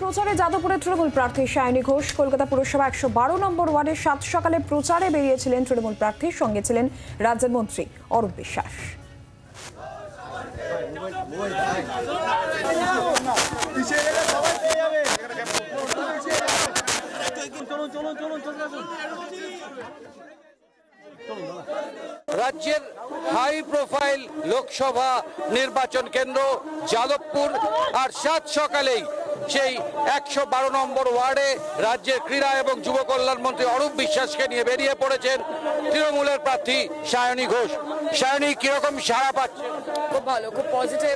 প্রচারে যাদবপুরের তৃণমূল প্রার্থী সায়নী ঘোষ। কলকাতা পুরসভা একশো বারো নম্বর ওয়ার্ডে সাত সকালে প্রচারে বেরিয়েছিলেন তৃণমূল প্রার্থীর সঙ্গে ছিলেন রাজ্যের মন্ত্রী অরূপ বিশ্বাস। রাজ্যের হাই প্রোফাইল লোকসভা নির্বাচন কেন্দ্র যাদবপুর, আর সাত সকালেই সেই একশো বারো নম্বর ওয়ার্ডে রাজ্যের ক্রীড়া এবং যুব কল্যাণ মন্ত্রী অরূপ বিশ্বাসকে নিয়ে বেরিয়ে পড়েছেন তৃণমূলের প্রার্থী সায়নী ঘোষ। সায়নী কীরকম সাড়া পাচ্ছে? খুব ভালো খুব পজিটিভ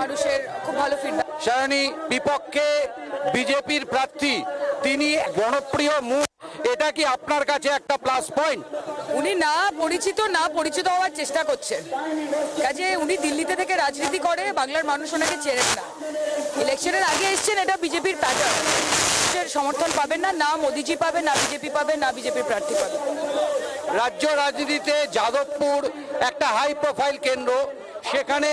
মানুষের খুব ভালো ফিডব্যাক সায়নী বিপক্ষে বিজেপির প্রার্থী তিনি জনপ্রিয় মুখ এটা কি আপনার কাছে একটা প্লাস পয়েন্ট উনি না পরিচিত না পরিচিত হওয়ার চেষ্টা করছেন। কাজে উনি দিল্লিতে থেকে রাজনীতি করে বাংলার মানুষ ওনাকে চেনেন না। ইলেকশনের আগে এসছেন এটা বিজেপির প্যাটার্ন সমর্থন পাবেন না না মোদিজি পাবে না বিজেপি পাবে না বিজেপির প্রার্থী পাবে। রাজ্য রাজনীতিতে যাদবপুর একটা হাই প্রোফাইল কেন্দ্র। সেখানে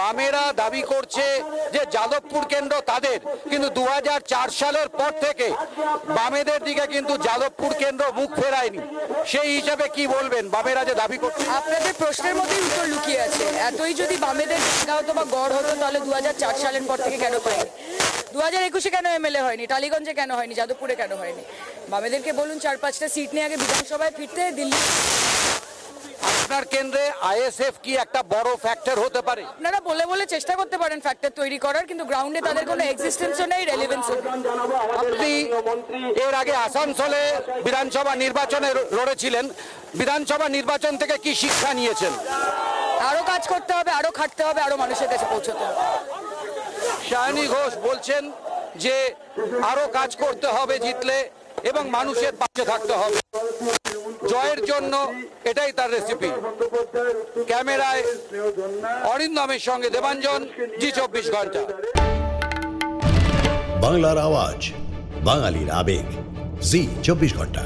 বামেরা দাবি করছে যে যাদবপুর কেন্দ্র তাদের। কিন্তু দু হাজার চার সালের পর থেকে বামেদের দিকে কিন্তু যাদবপুর কেন্দ্র মুখ ফেরায়নি। সেই হিসাবে কি বলবেন? বামেরা যে দাবি করছে। আপনাদের প্রশ্নের মধ্যেই উত্তর লুকিয়ে আছে। এতই যদি বামেদের জায়গা হতো বা গড় হতো, তাহলে দু হাজার চার সালের পর থেকে কেন পায়নি দু হাজার একুশে কেন এমএলএ হয়নি? টালিগঞ্জে কেন হয়নি? যাদবপুরে কেন হয়নি? বামেদেরকে বলুন, চার পাঁচটা সিট নিয়ে আগে বিধানসভায় ফিরতে দিল্লি আপনার কেন্দ্রে আইএসএফ কি একটা বড় ফ্যাক্টর হতে পারে? আপনারা বলে বলে চেষ্টা করতে পারেন ফ্যাক্টর তৈরি করার কিন্তু গ্রাউন্ডে তাদের কোনো এক্সিস্টেন্সও নেই রেলিভেন্সও আপনি এর আগে আসানসোলে বিধানসভা নির্বাচনে লড়েছিলেন। বিধানসভা নির্বাচন থেকে কি শিক্ষা নিয়েছেন? আরও কাজ করতে হবে আরও খাটতে হবে আরও মানুষের কাছে পৌঁছতে হবে। সায়নী ঘোষ বলছেন যে আরও কাজ করতে হবে জিতলে। এবং মানুষের পাশে থাকতে হবে। জয়ের জন্য এটাই তার রেসিপি ক্যামেরায় অরিন্দমের সঙ্গে দেবাঞ্জন, জি চব্বিশ ঘণ্টা। বাংলার আওয়াজ, বাঙালির আবেগ। জি চব্বিশ ঘণ্টা।